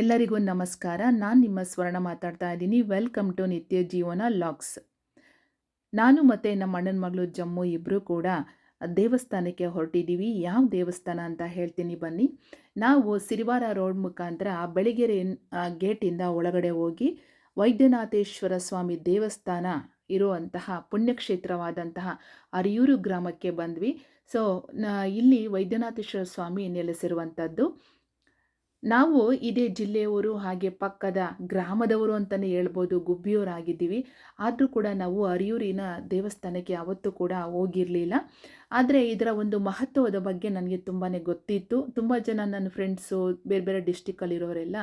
ಎಲ್ಲರಿಗೂ ನಮಸ್ಕಾರ. ನಾನು ನಿಮ್ಮ ಸ್ವರ್ಣ ಮಾತಾಡ್ತಾ ಇದ್ದೀನಿ. ವೆಲ್ಕಮ್ ಟು ನಿತ್ಯ ಜೀವನ ಲಾಗ್ಸ್ ನಾನು ಮತ್ತು ನಮ್ಮ ಅಣ್ಣನ ಮಗಳು ಜಮ್ಮು ಇಬ್ಬರೂ ಕೂಡ ದೇವಸ್ಥಾನಕ್ಕೆ ಹೊರಟಿದ್ದೀವಿ. ಯಾವ ದೇವಸ್ಥಾನ ಅಂತ ಹೇಳ್ತೀನಿ ಬನ್ನಿ. ನಾವು ಸಿರಿವಾರ ರೋಡ್ ಮುಖಾಂತರ ಬೆಳಗೆರೆ ಗೇಟಿಂದ ಒಳಗಡೆ ಹೋಗಿ ವೈದ್ಯನಾಥೇಶ್ವರ ಸ್ವಾಮಿ ದೇವಸ್ಥಾನ ಇರುವಂತಹ ಪುಣ್ಯಕ್ಷೇತ್ರವಾದಂತಹ ಅರಿಯೂರು ಗ್ರಾಮಕ್ಕೆ ಬಂದ್ವಿ. ಸೊ ಇಲ್ಲಿ ವೈದ್ಯನಾಥೇಶ್ವರ ಸ್ವಾಮಿ ನೆಲೆಸಿರುವಂಥದ್ದು ನಾವು ಇದೇ ಜಿಲ್ಲೆಯವರು ಹಾಗೆ ಪಕ್ಕದ ಗ್ರಾಮದವರು ಅಂತಲೇ ಹೇಳ್ಬೋದು, ಗುಬ್ಬಿಯವರಾಗಿದ್ದೀವಿ. ಆದರೂ ಕೂಡ ನಾವು ಅರಿಯೂರಿನ ದೇವಸ್ಥಾನಕ್ಕೆ ಅವತ್ತು ಕೂಡ ಹೋಗಿರಲಿಲ್ಲ. ಆದರೆ ಇದರ ಒಂದು ಮಹತ್ವದ ಬಗ್ಗೆ ನನಗೆ ತುಂಬಾ ಗೊತ್ತಿತ್ತು. ತುಂಬ ಜನ ನನ್ನ ಫ್ರೆಂಡ್ಸು ಬೇರೆ ಬೇರೆ ಡಿಸ್ಟಿಕ್ಕಲ್ಲಿರೋರೆಲ್ಲ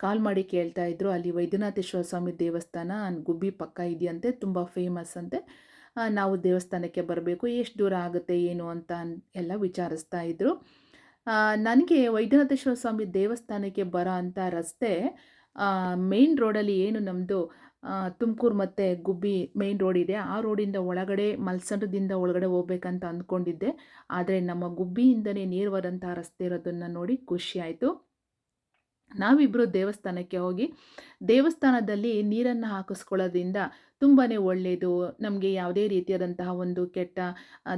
ಕಾಲ್ ಮಾಡಿ ಕೇಳ್ತಾ ಇದ್ರು. ಅಲ್ಲಿ ವೈದ್ಯನಾಥೇಶ್ವರ ಸ್ವಾಮಿ ದೇವಸ್ಥಾನ, ಗುಬ್ಬಿ ಪಕ್ಕ ಇದೆಯಂತೆ, ತುಂಬ ಫೇಮಸ್ ಅಂತೆ. ನಾವು ದೇವಸ್ಥಾನಕ್ಕೆ ಬರಬೇಕು, ಎಷ್ಟು ದೂರ ಆಗುತ್ತೆ, ಏನು ಅಂತ ಎಲ್ಲ ವಿಚಾರಿಸ್ತಾ ಇದ್ದರು ನನಗೆ ವೈದ್ಯನಾಥೇಶ್ವರ ಸ್ವಾಮಿ ದೇವಸ್ಥಾನಕ್ಕೆ ಬರೋ ಅಂಥ ರಸ್ತೆ ಮೇನ್ ರೋಡಲ್ಲಿ ಏನು ನಮ್ಮದು ತುಮಕೂರು ಮತ್ತು ಗುಬ್ಬಿ ಮೇನ್ ರೋಡ್ ಇದೆ. ಆ ರೋಡಿಂದ ಒಳಗಡೆ ಮಲ್ಸಂದ್ರದಿಂದ ಒಳಗಡೆ ಹೋಗ್ಬೇಕಂತ ಅಂದ್ಕೊಂಡಿದ್ದೆ. ಆದರೆ ನಮ್ಮ ಗುಬ್ಬಿಯಿಂದನೇ ನೇರವಾದಂಥ ರಸ್ತೆ ಇರೋದನ್ನು ನೋಡಿ ಖುಷಿಯಾಯಿತು ನಾವಿಬ್ಬರು ದೇವಸ್ಥಾನಕ್ಕೆ ಹೋಗಿ, ದೇವಸ್ಥಾನದಲ್ಲಿ ನೀರನ್ನು ಹಾಕಿಸ್ಕೊಳ್ಳೋದ್ರಿಂದ ತುಂಬಾ ಒಳ್ಳೆಯದು ನಮಗೆ ಯಾವುದೇ ರೀತಿಯಾದಂತಹ ಒಂದು ಕೆಟ್ಟ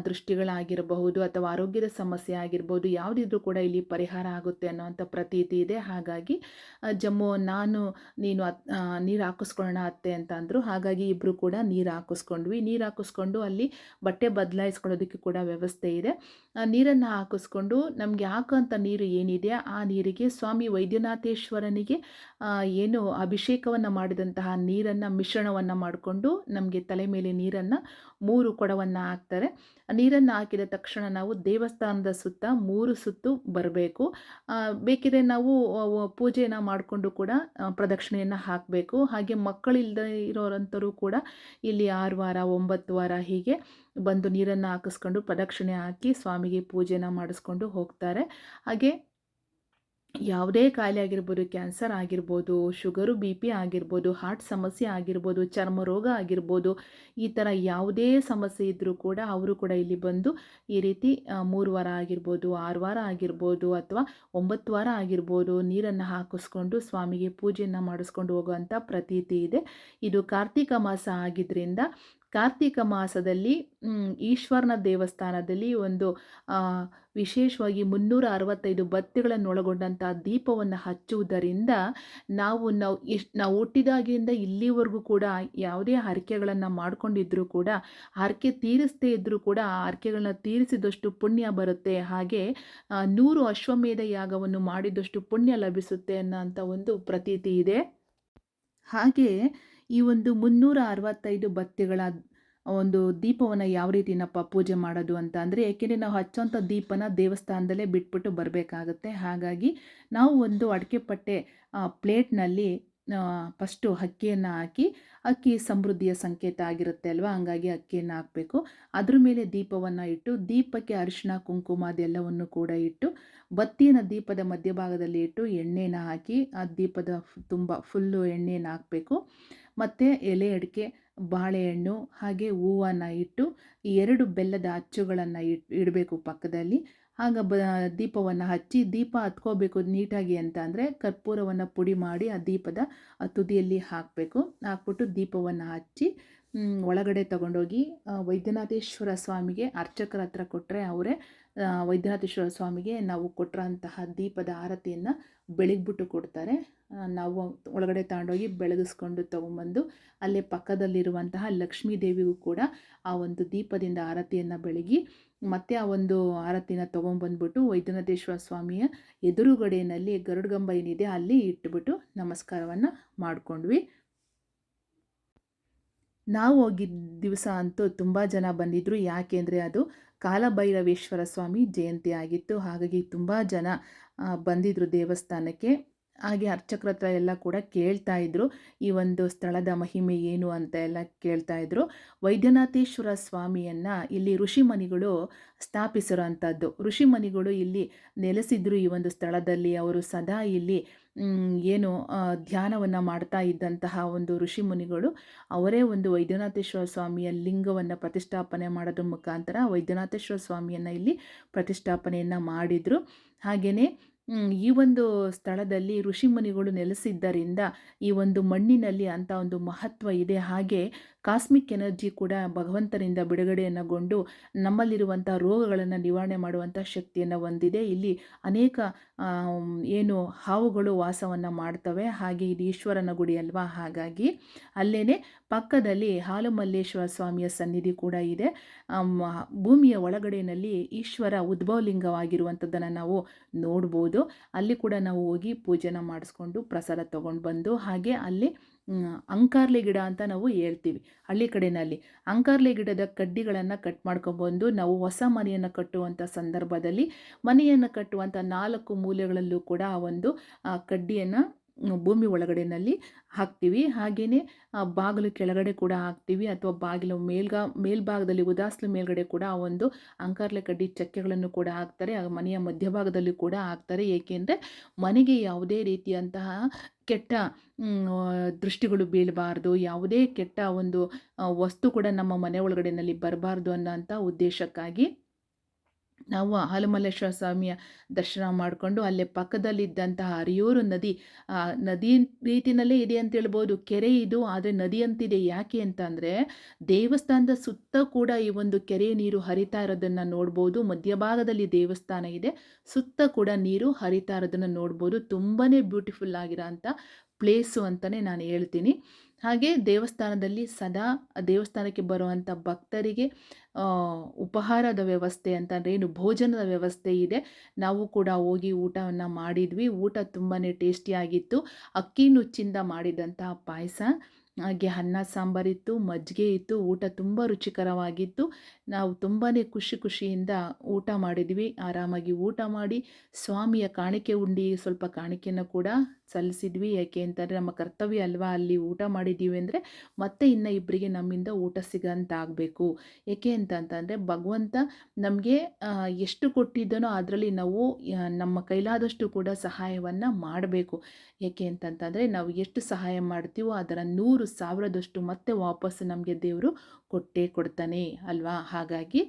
ದೃಷ್ಟಿಗಳಾಗಿರಬಹುದು ಅಥವಾ ಆರೋಗ್ಯದ ಸಮಸ್ಯೆ ಆಗಿರ್ಬೋದು ಯಾವುದಿದ್ರೂ ಕೂಡ ಇಲ್ಲಿ ಪರಿಹಾರ ಆಗುತ್ತೆ ಅನ್ನೋವಂಥ ಪ್ರತೀತಿ ಇದೆ. ಹಾಗಾಗಿ ಜಮ್ಮು ನಾನು ನೀನು ನೀರು ಹಾಕಿಸ್ಕೊಳ್ಳೋಣ ಅತ್ತೆ ಅಂತ ಅಂದರು. ಹಾಗಾಗಿ ಇಬ್ಬರು ಕೂಡ ನೀರು ಹಾಕಿಸ್ಕೊಂಡ್ವಿ. ನೀರು ಹಾಕಿಸ್ಕೊಂಡು ಅಲ್ಲಿ ಬಟ್ಟೆ ಬದಲಾಯಿಸ್ಕೊಳ್ಳೋದಕ್ಕೆ ಕೂಡ ವ್ಯವಸ್ಥೆ ಇದೆ. ನೀರನ್ನು ಹಾಕಿಸ್ಕೊಂಡು ನಮಗೆ ಹಾಕೋಂಥ ನೀರು ಏನಿದೆ, ಆ ನೀರಿಗೆ ಸ್ವಾಮಿ ವೈದ್ಯನಾಥೇಶ್ವರನಿಗೆ ಏನು ಅಭಿಷೇಕವನ್ನು ಮಾಡಿದಂತಹ ನೀರನ್ನು ಮಿಶ್ರಣವನ್ನು ಮಾಡಿಕೊಂಡು ನಮಗೆ ತಲೆ ಮೇಲೆ ನೀರನ್ನು ಮೂರು ಕೊಡವನ್ನು ಹಾಕ್ತಾರೆ ನೀರನ್ನು ಹಾಕಿದ ತಕ್ಷಣ ನಾವು ದೇವಸ್ಥಾನದ ಸುತ್ತ ಮೂರು ಸುತ್ತು ಬರಬೇಕು. ಬೇಕಿದ್ರೆ ನಾವು ಪೂಜೆಯನ್ನು ಮಾಡಿಕೊಂಡು ಕೂಡ ಪ್ರದಕ್ಷಿಣೆಯನ್ನು ಹಾಕಬೇಕು. ಹಾಗೆ ಮಕ್ಕಳಿಲ್ಲದೆ ಇರೋರಂಥರು ಕೂಡ ಇಲ್ಲಿ ಆರು ವಾರ, ಒಂಬತ್ತು ವಾರ ಹೀಗೆ ಬಂದು ನೀರನ್ನು ಹಾಕಿಸ್ಕೊಂಡು ಪ್ರದಕ್ಷಿಣೆ ಹಾಕಿ ಸ್ವಾಮಿಗೆ ಪೂಜೆನ ಮಾಡಿಸ್ಕೊಂಡು ಹೋಗ್ತಾರೆ. ಹಾಗೆ ಯಾವುದೇ ಕಾಯಿಲೆ ಆಗಿರ್ಬೋದು, ಕ್ಯಾನ್ಸರ್ ಆಗಿರ್ಬೋದು, ಶುಗರು, ಬಿ ಪಿ ಆಗಿರ್ಬೋದು, ಹಾರ್ಟ್ ಸಮಸ್ಯೆ ಆಗಿರ್ಬೋದು ಚರ್ಮ ರೋಗ ಆಗಿರ್ಬೋದು, ಈ ಥರ ಯಾವುದೇ ಸಮಸ್ಯೆ ಇದ್ದರೂ ಕೂಡ ಅವರು ಕೂಡ ಇಲ್ಲಿ ಬಂದು ಈ ರೀತಿ ಮೂರು ವಾರ ಆಗಿರ್ಬೋದು, ಆರು ವಾರ ಆಗಿರ್ಬೋದು ಅಥವಾ ಒಂಬತ್ತು ವಾರ ಆಗಿರ್ಬೋದು ನೀರನ್ನು ಹಾಕಿಸ್ಕೊಂಡು ಸ್ವಾಮಿಗೆ ಪೂಜೆಯನ್ನು ಮಾಡಿಸ್ಕೊಂಡು ಹೋಗುವಂಥ ಪ್ರತೀತಿ ಇದೆ. ಇದು ಕಾರ್ತಿಕ ಮಾಸ ಆಗಿದ್ದರಿಂದ ಕಾರ್ತಿಕ ಮಾಸದಲ್ಲಿ ಈಶ್ವರನ ದೇವಸ್ಥಾನದಲ್ಲಿ ಒಂದು ವಿಶೇಷವಾಗಿ ಮುನ್ನೂರ ಅರವತ್ತೈದು ಬತ್ತಿಗಳನ್ನು ಒಳಗೊಂಡಂಥ ದೀಪವನ್ನು ಹಚ್ಚುವುದರಿಂದ ನಾವು ನಾವು ಎಷ್ಟು ನಾವು ಹುಟ್ಟಿದಾಗಿಂದ ಇಲ್ಲಿವರೆಗೂ ಕೂಡ ಯಾವುದೇ ಹರಕೆಗಳನ್ನು ಮಾಡಿಕೊಂಡಿದ್ದರೂ ಕೂಡ, ಹರಕೆ ತೀರಿಸದೇ ಇದ್ದರೂ ಕೂಡ ಆ ಹರಕೆಗಳನ್ನ ತೀರಿಸಿದಷ್ಟು ಪುಣ್ಯ ಬರುತ್ತೆ. ಹಾಗೆ ನೂರು ಅಶ್ವಮೇಧ ಯಾಗವನ್ನು ಮಾಡಿದಷ್ಟು ಪುಣ್ಯ ಲಭಿಸುತ್ತೆ ಅನ್ನೋ ಒಂದು ಪ್ರತೀತಿ ಇದೆ. ಹಾಗೆ ಈ ಒಂದು ಮುನ್ನೂರ ಅರವತ್ತೈದು ಬತ್ತಿಗಳ ಒಂದು ದೀಪವನ್ನು ಯಾವ ರೀತಿನಪ್ಪ ಪೂಜೆ ಮಾಡೋದು ಅಂತ ಅಂದರೆ, ಏಕೆಂದರೆ ನಾವು ಹಚ್ಚೋಂಥ ದೀಪನ ದೇವಸ್ಥಾನದಲ್ಲೇ ಬಿಟ್ಬಿಟ್ಟು ಬರಬೇಕಾಗತ್ತೆ. ಹಾಗಾಗಿ ನಾವು ಒಂದು ಅಡಿಕೆ ಪಟ್ಟೆ ಪ್ಲೇಟ್ನಲ್ಲಿ ಫಸ್ಟು ಅಕ್ಕಿಯನ್ನು ಹಾಕಿ, ಅಕ್ಕಿ ಸಮೃದ್ಧಿಯ ಸಂಕೇತ ಆಗಿರುತ್ತೆ ಅಲ್ವಾ? ಹಂಗಾಗಿ ಅಕ್ಕಿಯನ್ನು ಹಾಕಬೇಕು. ಅದ್ರ ಮೇಲೆ ದೀಪವನ್ನು ಇಟ್ಟು, ದೀಪಕ್ಕೆ ಅರಿಶಿನ ಕುಂಕುಮ ಅದೆಲ್ಲವನ್ನು ಕೂಡ ಇಟ್ಟು ಬತ್ತಿನ ದೀಪದ ಮಧ್ಯಭಾಗದಲ್ಲಿ ಇಟ್ಟು, ಎಣ್ಣೆನ ಹಾಕಿ, ಆ ದೀಪದ ತುಂಬ, ಫುಲ್ಲು ಎಣ್ಣೆಯನ್ನು ಹಾಕಬೇಕು. ಮತ್ತು ಎಲೆ ಅಡಿಕೆ, ಬಾಳೆಹಣ್ಣು ಹಾಗೆ ಹೂವನ್ನು ಇಟ್ಟು ಎರಡು ಬೆಲ್ಲದ ಅಚ್ಚುಗಳನ್ನು ಇಟ್, ಇಡಬೇಕು ಪಕ್ಕದಲ್ಲಿ. ಆಗ ಬ, ದೀಪವನ್ನು ಹಚ್ಚಿ ದೀಪ ಹತ್ಕೋಬೇಕು ನೀಟಾಗಿ ಅಂತ ಅಂದರೆ ಕರ್ಪೂರವನ್ನು ಪುಡಿ ಮಾಡಿ ಆ ದೀಪದ ತುದಿಯಲ್ಲಿ ಹಾಕಬೇಕು. ಹಾಕ್ಬಿಟ್ಟು ದೀಪವನ್ನು ಹಚ್ಚಿ ಒಳಗಡೆ ತಗೊಂಡೋಗಿ ವೈದ್ಯನಾಥೇಶ್ವರ ಸ್ವಾಮಿಗೆ ಅರ್ಚಕರ ಹತ್ರ ಕೊಟ್ಟರೆ ಅವರೇ ವೈದ್ಯನಾಥೇಶ್ವರ ಸ್ವಾಮಿಗೆ ನಾವು ಕೊಟ್ಟಿರೋಂತಹ ದೀಪದ ಆರತಿಯನ್ನು ಬೆಳಗ್ಬಿಟ್ಟು ಕೊಡ್ತಾರೆ. ನಾವು ಒಳಗಡೆ ತಗೊಂಡೋಗಿ ಬೆಳಗಿಸ್ಕೊಂಡು ತೊಗೊಂಬಂದು ಅಲ್ಲೇ ಪಕ್ಕದಲ್ಲಿರುವಂತಹ ಲಕ್ಷ್ಮೀ ದೇವಿಗೂ ಕೂಡ ಆ ಒಂದು ದೀಪದಿಂದ ಆರತಿಯನ್ನು ಬೆಳಗಿ ಮತ್ತೆ ಆ ಒಂದು ಆರತಿನ ತೊಗೊಂಬಂದ್ಬಿಟ್ಟು ವೈದ್ಯನಾಥೇಶ್ವರ ಸ್ವಾಮಿಯ ಎದುರುಗಡೆಯಲ್ಲಿ ಗರುಡ್ಗಂಬ ಏನಿದೆ ಅಲ್ಲಿ ಇಟ್ಬಿಟ್ಟು ನಮಸ್ಕಾರವನ್ನು ಮಾಡಿಕೊಂಡ್ವಿ. ನಾವು ಹೋಗಿದ್ದ ದಿವಸ ಅಂತೂ ತುಂಬ ಜನ ಬಂದಿದ್ದರು ಯಾಕೆಂದರೆ ಅದು ಕಾಲಭೈರವೇಶ್ವರ ಸ್ವಾಮಿ ಜಯಂತಿ ಆಗಿತ್ತು ಹಾಗಾಗಿ ತುಂಬ ಜನ ಬಂದಿದ್ದರು ದೇವಸ್ಥಾನಕ್ಕೆ. ಹಾಗೆ ಅರ್ಚಕರ ಹತ್ರ ಎಲ್ಲ ಕೂಡ ಕೇಳ್ತಾ ಇದ್ರು. ಈ ಒಂದು ಸ್ಥಳದ ಮಹಿಮೆ ಏನು ಅಂತ ಎಲ್ಲ ಕೇಳ್ತಾ ಇದ್ರು. ವೈದ್ಯನಾಥೇಶ್ವರ ಸ್ವಾಮಿಯನ್ನು ಇಲ್ಲಿ ಋಷಿಮನಿಗಳು ಸ್ಥಾಪಿಸಿರೋ ಅಂಥದ್ದು ಋಷಿಮನಿಗಳು ಇಲ್ಲಿ ನೆಲೆಸಿದ್ರು ಈ ಒಂದು ಸ್ಥಳದಲ್ಲಿ. ಅವರು ಸದಾ ಇಲ್ಲಿ ಏನು ಧ್ಯಾನವನ್ನು ಮಾಡ್ತಾ ಇದ್ದಂತಹ ಒಂದು ಋಷಿ ಮುನಿಗಳು. ಅವರೇ ಒಂದು ವೈದ್ಯನಾಥೇಶ್ವರ ಸ್ವಾಮಿಯ ಲಿಂಗವನ್ನು ಪ್ರತಿಷ್ಠಾಪನೆ ಮಾಡೋದ್ರ ಮುಖಾಂತರ ವೈದ್ಯನಾಥೇಶ್ವರ ಸ್ವಾಮಿಯನ್ನು ಇಲ್ಲಿ ಪ್ರತಿಷ್ಠಾಪನೆಯನ್ನು ಮಾಡಿದರು. ಹಾಗೆಯೇ ಈ ಒಂದು ಸ್ಥಳದಲ್ಲಿ ಋಷಿಮುನಿಗಳು ನೆಲೆಸಿದ್ದರಿಂದ ಈ ಒಂದು ಮಣ್ಣಿನಲ್ಲಿ ಅಂಥ ಒಂದು ಮಹತ್ವ ಇದೆ. ಹಾಗೆ ಕಾಸ್ಮಿಕ್ ಎನರ್ಜಿ ಕೂಡ ಭಗವಂತನಿಂದ ಬಿಡುಗಡೆಯನ್ನುಗೊಂಡು ನಮ್ಮಲ್ಲಿರುವಂಥ ರೋಗಗಳನ್ನು ನಿವಾರಣೆ ಮಾಡುವಂಥ ಶಕ್ತಿಯನ್ನು ಹೊಂದಿದೆ. ಇಲ್ಲಿ ಅನೇಕ ಏನು ಹಾವುಗಳು ವಾಸವನ್ನು ಮಾಡ್ತವೆ. ಹಾಗೆ ಇದು ಈಶ್ವರನ ಗುಡಿ ಅಲ್ವಾ? ಹಾಗಾಗಿ ಅಲ್ಲೇ ಪಕ್ಕದಲ್ಲಿ ಹಾಲುಮಲ್ಲೇಶ್ವರ ಸ್ವಾಮಿಯ ಸನ್ನಿಧಿ ಕೂಡ ಇದೆ. ಭೂಮಿಯ ಒಳಗಡೆಯಲ್ಲಿ ಈಶ್ವರ ಉದ್ಭವಲಿಂಗವಾಗಿರುವಂಥದ್ದನ್ನು ನಾವು ನೋಡ್ಬೋದು. ಅಲ್ಲಿ ಕೂಡ ನಾವು ಹೋಗಿ ಪೂಜೆನ ಮಾಡಿಸ್ಕೊಂಡು ಪ್ರಸಾದ ತೊಗೊಂಡು ಬಂದು ಹಾಗೆ ಅಲ್ಲಿ ಅಂಕಾರ್ಲೆ ಗಿಡ ಅಂತ ನಾವು ಹೇಳ್ತೀವಿ. ಹಳ್ಳಿ ಕಡೆಯಲ್ಲಿ ಅಂಕಾರ್ಲಿ ಗಿಡದ ಕಡ್ಡಿಗಳನ್ನು ಕಟ್ ಮಾಡ್ಕೊಬಂದು ನಾವು ಹೊಸ ಮನೆಯನ್ನು ಕಟ್ಟುವಂಥ ಸಂದರ್ಭದಲ್ಲಿ ಮನೆಯನ್ನು ಕಟ್ಟುವಂಥ ನಾಲ್ಕು ಮೂಲೆಗಳಲ್ಲೂ ಕೂಡ ಆ ಒಂದು ಕಡ್ಡಿಯನ್ನು ಭೂಮಿ ಒಳಗಡೆನಲ್ಲಿ ಹಾಕ್ತೀವಿ. ಹಾಗೆಯೇ ಬಾಗಿಲು ಕೆಳಗಡೆ ಕೂಡ ಹಾಕ್ತೀವಿ. ಅಥವಾ ಬಾಗಿಲು ಮೇಲ್ಗಾ, ಮೇಲ್ಭಾಗದಲ್ಲಿ, ಉದಾಸ್ಲು ಮೇಲ್ಗಡೆ ಕೂಡ ಆ ಒಂದು ಅಂಕಾರ್ಲೆ ಕಡ್ಡಿ ಚಕ್ಕೆಗಳನ್ನು ಕೂಡ ಹಾಕ್ತಾರೆ. ಮನೆಯ ಮಧ್ಯಭಾಗದಲ್ಲಿ ಕೂಡ ಹಾಕ್ತಾರೆ. ಏಕೆಂದರೆ ಮನೆಗೆ ಯಾವುದೇ ರೀತಿಯಂತಹ ಕೆಟ್ಟ ದೃಷ್ಟಿಗಳು ಬೀಳಬಾರ್ದು. ಯಾವುದೇ ಕೆಟ್ಟ ಒಂದು ವಸ್ತು ಕೂಡ ನಮ್ಮ ಮನೆ ಒಳಗಡೆನಲ್ಲಿ ಬರಬಾರ್ದು ಅನ್ನೋಂಥ ಉದ್ದೇಶಕ್ಕಾಗಿ ನಾವು ಹಲಮಲ್ಲೇಶ್ವರ ಸ್ವಾಮಿಯ ದರ್ಶನ ಮಾಡಿಕೊಂಡು ಅಲ್ಲೇ ಪಕ್ಕದಲ್ಲಿದ್ದಂತಹ ಹರಿಯೂರು ನದಿ ನದಿ ರೀತಿಯಲ್ಲೇ ಇದೆ ಅಂತ ಹೇಳ್ಬೋದು. ಕೆರೆ ಇದು, ಆದರೆ ನದಿ ಅಂತಿದೆ. ಯಾಕೆ ಅಂತಂದರೆ ದೇವಸ್ಥಾನದ ಸುತ್ತ ಕೂಡ ಈ ಒಂದು ಕೆರೆ ನೀರು ಹರಿತಾ ಇರೋದನ್ನು ನೋಡ್ಬೋದು. ಮಧ್ಯಭಾಗದಲ್ಲಿ ದೇವಸ್ಥಾನ ಇದೆ, ಸುತ್ತ ಕೂಡ ನೀರು ಹರಿತಾ ಇರೋದನ್ನು ನೋಡ್ಬೋದು. ತುಂಬಾ ಬ್ಯೂಟಿಫುಲ್ ಆಗಿರೋ ಅಂಥ ಪ್ಲೇಸು ಅಂತಲೇ ನಾನು ಹೇಳ್ತೀನಿ. ಹಾಗೆ ದೇವಸ್ಥಾನದಲ್ಲಿ ಸದಾ ದೇವಸ್ಥಾನಕ್ಕೆ ಬರುವಂಥ ಭಕ್ತರಿಗೆ ಉಪಹಾರದ ವ್ಯವಸ್ಥೆ ಅಂತಂದರೆ ಏನು ಭೋಜನದ ವ್ಯವಸ್ಥೆ ಇದೆ. ನಾವು ಕೂಡ ಹೋಗಿ ಊಟವನ್ನು ಮಾಡಿದ್ವಿ. ಊಟ ತುಂಬಾ ಟೇಸ್ಟಿಯಾಗಿತ್ತು ಅಕ್ಕಿ ನುಚ್ಚಿಂದ ಮಾಡಿದಂತಹ ಪಾಯಸ, ಹಾಗೆ ಅನ್ನ ಸಾಂಬಾರಿತ್ತು ಮಜ್ಜಿಗೆ ಇತ್ತು, ಊಟ ತುಂಬ ರುಚಿಕರವಾಗಿತ್ತು. ನಾವು ತುಂಬಾ ಖುಷಿ ಖುಷಿಯಿಂದ ಊಟ ಮಾಡಿದ್ವಿ. ಆರಾಮಾಗಿ ಊಟ ಮಾಡಿ ಸ್ವಾಮಿಯ ಕಾಣಿಕೆ ಉಂಡಿ ಸ್ವಲ್ಪ ಕಾಣಿಕೆಯನ್ನು ಕೂಡ ಸಲ್ಲಿಸಿದ್ವಿ. ಯಾಕೆ ಅಂತಂದರೆ ನಮ್ಮ ಕರ್ತವ್ಯ ಅಲ್ವಾ? ಅಲ್ಲಿ ಊಟ ಮಾಡಿದ್ದೀವಿ ಅಂದರೆ ಮತ್ತೆ ಇನ್ನು ಇಬ್ಬರಿಗೆ ನಮ್ಮಿಂದ ಊಟ ಸಿಗಂತ ಆಗಬೇಕು ಏಕೆ ಅಂತಂತಂದರೆ ಭಗವಂತ ನಮಗೆ ಎಷ್ಟು ಕೊಟ್ಟಿದ್ದನೋ ಅದರಲ್ಲಿ ನಾವು ನಮ್ಮ ಕೈಲಾದಷ್ಟು ಕೂಡ ಸಹಾಯವನ್ನು ಮಾಡಬೇಕು. ಏಕೆ ಅಂತಂತಂದರೆ ನಾವು ಎಷ್ಟು ಸಹಾಯ ಮಾಡ್ತೀವೋ ಅದರ ನೂರು ಸಾವಿರದಷ್ಟು ಮತ್ತೆ ವಾಪಸ್ಸು ನಮಗೆ ದೇವರು ಕೊಟ್ಟೇ ಕೊಡ್ತಾನೆ ಅಲ್ವಾ? ಹಾಗಾಗಿ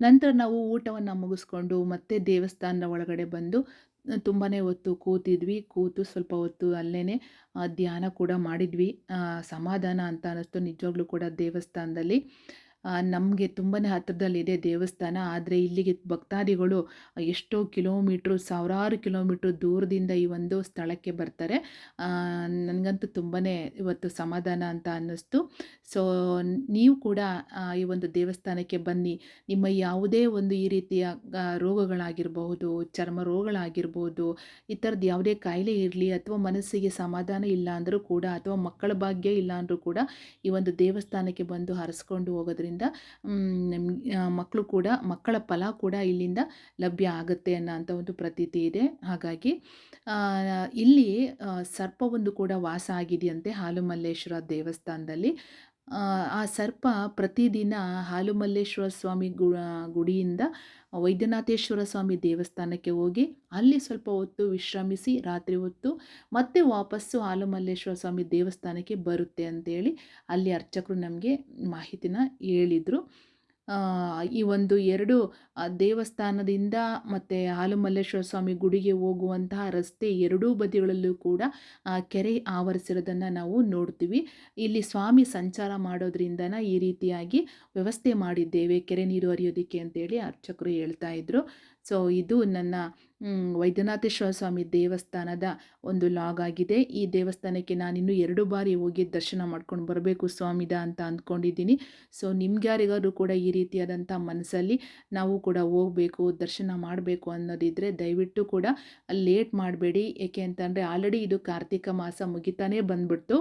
ನಂತರ ನಾವು ಊಟವನ್ನು ಮುಗಿಸ್ಕೊಂಡು ಮತ್ತೆ ದೇವಸ್ಥಾನದ ಒಳಗಡೆ ಬಂದು ತುಂಬಾ ಹೊತ್ತು ಕೂತಿದ್ವಿ. ಕೂತು ಸ್ವಲ್ಪ ಹೊತ್ತು ಅಲ್ಲೇ ಧ್ಯಾನ ಕೂಡ ಮಾಡಿದ್ವಿ. ಸಮಾಧಾನ ಅಂತ ಅನ್ನಿಸ್ತು. ನಿಜವಾಗ್ಲೂ ಕೂಡ ದೇವಸ್ಥಾನದಲ್ಲಿ. ನಮಗೆ ತುಂಬಾ ಹತ್ತಿರದಲ್ಲಿದೆ ದೇವಸ್ಥಾನ. ಆದರೆ ಇಲ್ಲಿಗೆ ಭಕ್ತಾದಿಗಳು ಎಷ್ಟೋ ಕಿಲೋಮೀಟ್ರು, ಸಾವಿರಾರು ಕಿಲೋಮೀಟ್ರ್ ದೂರದಿಂದ ಈ ಒಂದು ಸ್ಥಳಕ್ಕೆ ಬರ್ತಾರೆ. ನನಗಂತೂ ತುಂಬಾ ಇವತ್ತು ಸಮಾಧಾನ ಅಂತ ಅನ್ನಿಸ್ತು. ಸೊ ನೀವು ಕೂಡ ಈ ಒಂದು ದೇವಸ್ಥಾನಕ್ಕೆ ಬನ್ನಿ. ನಿಮ್ಮ ಯಾವುದೇ ಒಂದು ಈ ರೀತಿಯ ರೋಗಗಳಾಗಿರಬಹುದು, ಚರ್ಮ ರೋಗಗಳಾಗಿರ್ಬೋದು ಈ ಥರದ್ದು ಯಾವುದೇ ಕಾಯಿಲೆ ಇರಲಿ ಅಥವಾ ಮನಸ್ಸಿಗೆ ಸಮಾಧಾನ ಇಲ್ಲ ಅಂದರೂ ಕೂಡ ಅಥವಾ ಮಕ್ಕಳ ಭಾಗ್ಯ ಇಲ್ಲ ಅಂದರೂ ಕೂಡ ಈ ಒಂದು ದೇವಸ್ಥಾನಕ್ಕೆ ಬಂದು ಹರಿಸ್ಕೊಂಡು ಹೋಗೋದ್ರಿಂದ ಮಕ್ಕಳು ಕೂಡ, ಮಕ್ಕಳ ಫಲ ಕೂಡ ಇಲ್ಲಿಂದ ಲಭ್ಯ ಆಗುತ್ತೆ ಅನ್ನೋಂಥ ಒಂದು ಪ್ರತೀತಿ ಇದೆ. ಹಾಗಾಗಿ ಇಲ್ಲಿ ಸರ್ಪವೊಂದು ಕೂಡ ವಾಸ ಆಗಿದೆಯಂತೆ ಹಾಲುಮಲ್ಲೇಶ್ವರ ದೇವಸ್ಥಾನದಲ್ಲಿ. ಆ, ಸರ್ಪ ಪ್ರತಿದಿನ ಹಾಲುಮಲ್ಲೇಶ್ವರ ಸ್ವಾಮಿ ಗು ಗುಡಿಯಿಂದ ವೈದ್ಯನಾಥೇಶ್ವರ ಸ್ವಾಮಿ ದೇವಸ್ಥಾನಕ್ಕೆ ಹೋಗಿ ಅಲ್ಲಿ ಸ್ವಲ್ಪ ಹೊತ್ತು ವಿಶ್ರಮಿಸಿ ರಾತ್ರಿ ಹೊತ್ತು ಮತ್ತೆ ವಾಪಸ್ಸು ಹಾಲುಮಲ್ಲೇಶ್ವರ ಸ್ವಾಮಿ ದೇವಸ್ಥಾನಕ್ಕೆ ಬರುತ್ತೆ ಅಂತೇಳಿ ಅಲ್ಲಿ ಅರ್ಚಕರು ನಮಗೆ ಮಾಹಿತಿನ ಹೇಳಿದರು. ಈ ಒಂದು ಎರಡು ದೇವಸ್ಥಾನದಿಂದ ಮತ್ತು ಹಾಲುಮಲ್ಲೇಶ್ವರ ಸ್ವಾಮಿ ಗುಡಿಗೆ ಹೋಗುವಂತಹ ರಸ್ತೆ ಎರಡೂ ಬದಿಗಳಲ್ಲೂ ಕೂಡ ಕೆರೆ ಆವರಿಸಿರೋದನ್ನು ನಾವು ನೋಡ್ತೀವಿ. ಇಲ್ಲಿ ಸ್ವಾಮಿ ಸಂಚಾರ ಮಾಡೋದ್ರಿಂದನ ಈ ರೀತಿಯಾಗಿ ವ್ಯವಸ್ಥೆ ಮಾಡಿದ್ದೇವೆ. ಕೆರೆ ನೀರು ಹರಿಯೋದಕ್ಕೆ ಅಂತೇಳಿ ಅರ್ಚಕರು ಹೇಳ್ತಾ ಇದ್ರು. ಸೊ ಇದು ನನ್ನ ವೈದ್ಯನಾಥೇಶ್ವರ ಸ್ವಾಮಿ ದೇವಸ್ಥಾನದ ಒಂದು ಲಾಗ್ ಆಗಿದೆ. ಈ ದೇವಸ್ಥಾನಕ್ಕೆ ನಾನಿನ್ನೂ ಎರಡು ಬಾರಿ ಹೋಗಿ ದರ್ಶನ ಮಾಡ್ಕೊಂಡು ಬರಬೇಕು ಸ್ವಾಮಿದ ಅಂತ ಅಂದ್ಕೊಂಡಿದ್ದೀನಿ. ಸೊ ನಿಮ್ಗ್ಯಾರಿಗಾದ್ರೂ ಕೂಡ ಈ ರೀತಿಯಾದಂಥ ಮನಸ್ಸಲ್ಲಿ ನಾವು ಕೂಡ ಹೋಗಬೇಕು, ದರ್ಶನ ಮಾಡಬೇಕು ಅನ್ನೋದಿದ್ದರೆ ದಯವಿಟ್ಟು ಕೂಡ ಲೇಟ್ ಮಾಡಬೇಡಿ. ಏಕೆ ಅಂತಂದರೆ ಆಲ್ರೆಡಿ ಇದು ಕಾರ್ತಿಕ ಮಾಸ ಮುಗಿತಾನೇ ಬಂದ್ಬಿಡ್ತು.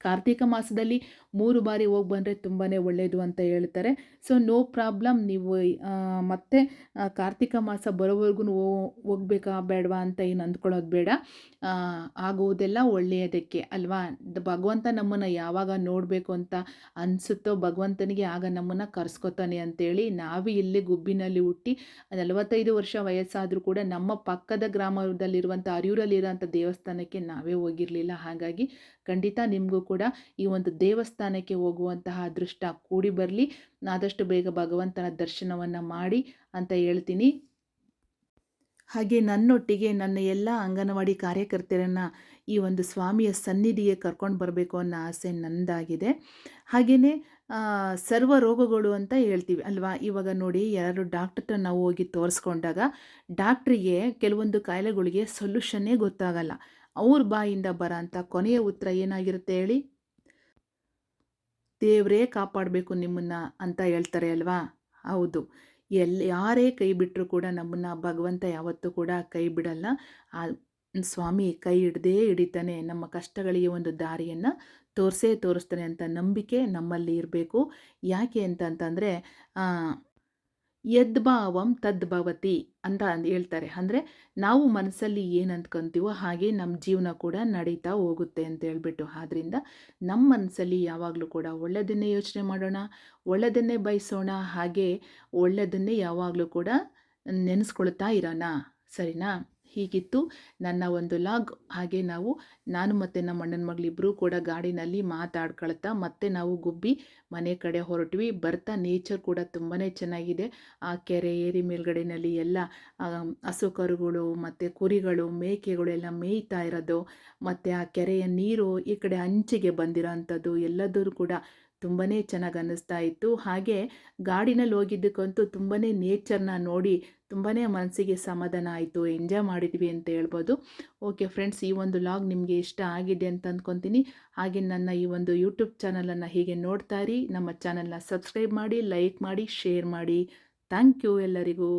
ಕಾರ್ತಿಕ ಮಾಸದಲ್ಲಿ ಮೂರು ಬಾರಿ ಹೋಗಿ ಬಂದರೆ ತುಂಬಾ ಒಳ್ಳೆಯದು ಅಂತ ಹೇಳ್ತಾರೆ. ಸೊ ನೋ ಪ್ರಾಬ್ಲಮ್ ನೀವು ಮತ್ತೆ ಕಾರ್ತಿಕ ಮಾಸ ಬರೋವರೆಗೂ ಹೋಗ್ಬೇಕಾ ಬೇಡವಾ ಅಂತ ಏನು ಅಂದ್ಕೊಳ್ಳೋದು ಬೇಡ. ಆಗೋದೆಲ್ಲ ಒಳ್ಳೆಯದಕ್ಕೆ ಅಲ್ವಾ? ಭಗವಂತ ನಮ್ಮನ್ನು ಯಾವಾಗ ನೋಡಬೇಕು ಅಂತ ಅನಿಸುತ್ತೋ ಭಗವಂತನಿಗೆ ಆಗ ನಮ್ಮನ್ನು ಕರೆಸ್ಕೊತಾನೆ ಅಂತೇಳಿ ನಾವೇ ಇಲ್ಲಿ ಗುಬ್ಬಿನಲ್ಲಿ ಹುಟ್ಟಿ ನಲವತ್ತೈದು ವರ್ಷ ವಯಸ್ಸಾದರೂ ಕೂಡ ನಮ್ಮ ಪಕ್ಕದ ಗ್ರಾಮದಲ್ಲಿರುವಂಥ ಅರಿಯೂರಲ್ಲಿರೋಂಥ ದೇವಸ್ಥಾನಕ್ಕೆ ನಾವೇ ಹೋಗಿರಲಿಲ್ಲ. ಹಾಗಾಗಿ ಖಂಡಿತ ನಿಮಗೂ ಕೂಡ ಈ ಒಂದು ದೇವಸ್ಥಾನಕ್ಕೆ ಹೋಗುವಂತಹ ಅದೃಷ್ಟ ಕೂಡಿ ಬರಲಿ. ಆದಷ್ಟು ಬೇಗ ಭಗವಂತನ ದರ್ಶನವನ್ನು ಮಾಡಿ ಅಂತ ಹೇಳ್ತೀನಿ. ಹಾಗೆ ನನ್ನೊಟ್ಟಿಗೆ ನನ್ನ ಎಲ್ಲ ಅಂಗನವಾಡಿ ಕಾರ್ಯಕರ್ತೆಯರನ್ನು ಈ ಒಂದು ಸ್ವಾಮಿಯ ಸನ್ನಿಧಿಗೆ ಕರ್ಕೊಂಡು ಬರಬೇಕು ಅನ್ನೋ ಆಸೆ ನಂದಾಗಿದೆ. ಹಾಗೆಯೇ ಸರ್ವ ರೋಗಗಳು ಅಂತ ಹೇಳ್ತೀವಿ ಅಲ್ವಾ? ಇವಾಗ ನೋಡಿ ಯಾರು ಡಾಕ್ಟ್ರ್ ನಾವು ಹೋಗಿ ತೋರಿಸ್ಕೊಂಡಾಗ, ಡಾಕ್ಟ್ರಿಗೆ ಕೆಲವೊಂದು ಕಾಯಿಲೆಗಳಿಗೆ ಸೊಲ್ಯೂಷನ್ನೇ ಗೊತ್ತಾಗಲ್ಲ. ಅವ್ರ ಬಾಯಿಂದ ಬರೋ ಅಂಥ ಕೊನೆಯ ಉತ್ತರ ಏನಾಗಿರುತ್ತೆ ಹೇಳಿ? ದೇವರೇ ಕಾಪಾಡಬೇಕು ನಿಮ್ಮನ್ನು ಅಂತ ಹೇಳ್ತಾರೆ ಅಲ್ವಾ? ಹೌದು. ಎಲ್ಲಿ ಯಾರೇ ಕೈ ಬಿಟ್ಟರೂ ಕೂಡ ನಮ್ಮನ್ನು ಭಗವಂತ ಯಾವತ್ತೂ ಕೂಡ ಕೈ ಬಿಡಲ್ಲ. ಆ, ಸ್ವಾಮಿ ಕೈ ಹಿಡ್ದೇ ಹಿಡಿತಾನೆ, ನಮ್ಮ ಕಷ್ಟಗಳಿಗೆ ಒಂದು ದಾರಿಯನ್ನು ತೋರಿಸೇ ತೋರಿಸ್ತಾನೆ ಅಂತ ನಂಬಿಕೆ ನಮ್ಮಲ್ಲಿ ಇರಬೇಕು. ಯಾಕೆ ಅಂತಂತಂದರೆ ಯದ್ಭಾವಂ ತದ್ಭವತಿ ಅಂತ ಹೇಳ್ತಾರೆ. ಅಂದರೆ ನಾವು ಮನಸ್ಸಲ್ಲಿ ಏನು ಅಂದ್ಕೊಂತೀವೋ ಹಾಗೆ ನಮ್ಮ ಜೀವನ ಕೂಡ ನಡೀತಾ ಹೋಗುತ್ತೆ ಅಂತ ಹೇಳ್ಬಿಟ್ಟು. ಆದ್ದರಿಂದ ನಮ್ಮ ಮನಸ್ಸಲ್ಲಿ ಯಾವಾಗಲೂ ಕೂಡ ಒಳ್ಳೆಯದನ್ನೇ ಯೋಚನೆ ಮಾಡೋಣ ಒಳ್ಳೆಯದನ್ನೇ ಬಯಸೋಣ, ಹಾಗೆ ಒಳ್ಳೆಯದನ್ನೇ ಯಾವಾಗಲೂ ಕೂಡ ನೆನೆಸ್ಕೊಳ್ತಾ ಇರೋಣ. ಸರಿನಾ? ಹೀಗಿತ್ತು. ನನ್ನ ಒಂದು ಲಾಗ್ ಹಾಗೆ ನಾವು, ನಾನು ಮತ್ತು ನಮ್ಮ ಅಣ್ಣನ ಮಗಳಿಬ್ಬರೂ ಕೂಡ ಗಾಡಿನಲ್ಲಿ ಮಾತಾಡ್ಕೊಳ್ತಾ ಮತ್ತೆ ನಾವು ಗುಬ್ಬಿ ಮನೆ ಕಡೆ ಹೊರಟ್ವಿ. ಬರ್ತಾ ನೇಚರ್ ಕೂಡ ತುಂಬಾ ಚೆನ್ನಾಗಿದೆ. ಆ ಕೆರೆ ಏರಿ ಮೇಲ್ಗಡೆಯಲ್ಲಿ ಎಲ್ಲ ಹಸು ಕರುಗಳು ಮತ್ತು ಕುರಿಗಳು, ಮೇಕೆಗಳು ಎಲ್ಲ ಮೇಯ್ತಾ ಇರೋದು. ಮತ್ತು ಆ ಕೆರೆಯ ನೀರು ಈ ಕಡೆ ಅಂಚಿಗೆ ಬಂದಿರೋ ಅಂಥದ್ದು ಎಲ್ಲದರೂ ಕೂಡ ತುಂಬಾ ಚೆನ್ನಾಗಿ ಅನ್ನಿಸ್ತಾ ಇತ್ತು. ಹಾಗೆ ಗಾಡಿನಲ್ಲಿ ಹೋಗಿದ್ದಕ್ಕಂತೂ ತುಂಬಾ ನೇಚರ್ನ ನೋಡಿ ತುಂಬಾ ಮನಸ್ಸಿಗೆ ಸಮಾಧಾನ ಆಯಿತು ಎಂಜಾಯ್ ಮಾಡಿದ್ವಿ ಅಂತ ಹೇಳ್ಬೋದು. ಓಕೆ ಫ್ರೆಂಡ್ಸ್ ಈ ಒಂದು ಲಾಗ್ ನಿಮಗೆ ಇಷ್ಟ ಆಗಿದೆ ಅಂತ ಅಂದ್ಕೊತೀನಿ ಹಾಗೆ ನನ್ನ ಈ ಒಂದು ಯೂಟ್ಯೂಬ್ ಚಾನಲನ್ನು ಹೀಗೆ ನೋಡ್ತಾ ಇರಿ. ನಮ್ಮ ಚಾನಲ್ನ ಸಬ್ಸ್ಕ್ರೈಬ್ ಮಾಡಿ ಲೈಕ್ ಮಾಡಿ ಶೇರ್ ಮಾಡಿ. ಥ್ಯಾಂಕ್ ಯು ಎಲ್ಲರಿಗೂ.